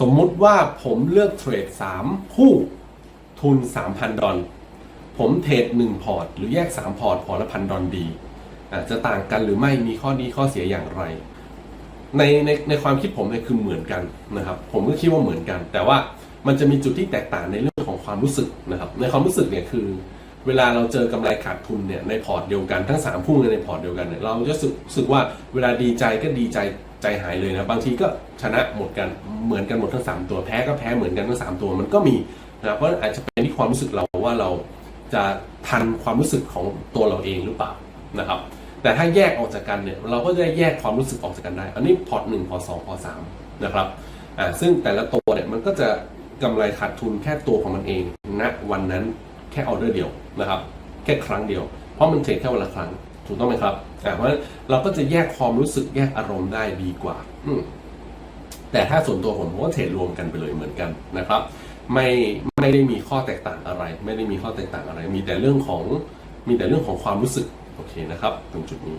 สมมุติว่าผมเลือกเทรด 3 คู่ทุน 3,000 ดอลผมเทรด 1 พอร์ต หรือแยก 3 พอร์ต พอร์ตละพันดอลดีอาจจะต่างกันหรือไม่มีข้อดีข้อเสียอย่างไร ในในในความคิดผมเนี่ยคือเหมือนกันนะครับ ผมก็คิดว่าเหมือนกัน แต่ว่ามันจะมีจุดที่แตกต่างในเรื่องของความรู้สึกนะครับ ในความรู้สึกเนี่ยคือ เวลาเราเจอกำไรขาดทุนเนี่ยในพอร์ตเดียวกันทั้งสามคู่ในพอร์ตเดียวกันเนี่ยเราจะรู้สึกว่าเวลาดีใจก็ดีใจ ใจหายเลยนะบางทีก็ชนะหมดกันเหมือนกันหมดทั้งสามตัวแพ้ก็แพ้เหมือนกันทั้งสามตัวมันก็มีนะเพราะอาจจะเป็นที่ความรู้สึกเราว่าเราจะทันความรู้สึกของตัวเราเองหรือเปล่านะครับ แต่ถ้าแยกออกจากกันเนี่ยเราก็จะแยกความรู้สึกออกจากกันได้ อันนี้พอร์ตหนึ่งพอร์ตสองพอร์ตสามนะครับอ่าซึ่งแต่ละตัวเนี่ยมันก็จะกำไรขาดทุนแค่ตัวของมันเองณวันนั้นแค่ออเดอร์เดียวนะครับ แค่ครั้งเดียว เพราะมันเทรดแค่วันละครั้ง ถูกต้องไหมครับเพราะฉะนั้นเราก็จะแยกความรู้สึกแยกอารมณ์ได้ดีกว่า อืแต่ถ้าส่วนตัวผมผมก็เทรดรวมกันไปเลยเหมือนกันนะครับ ไม่ไม่ได้มีข้อแตกต่างอะไร ไม่ได้มีข้อแตกต่างอะไร มีแต่เรื่องของมีแต่เรื่องของความรู้สึกโอเคนะครับ ตรงจุดนี้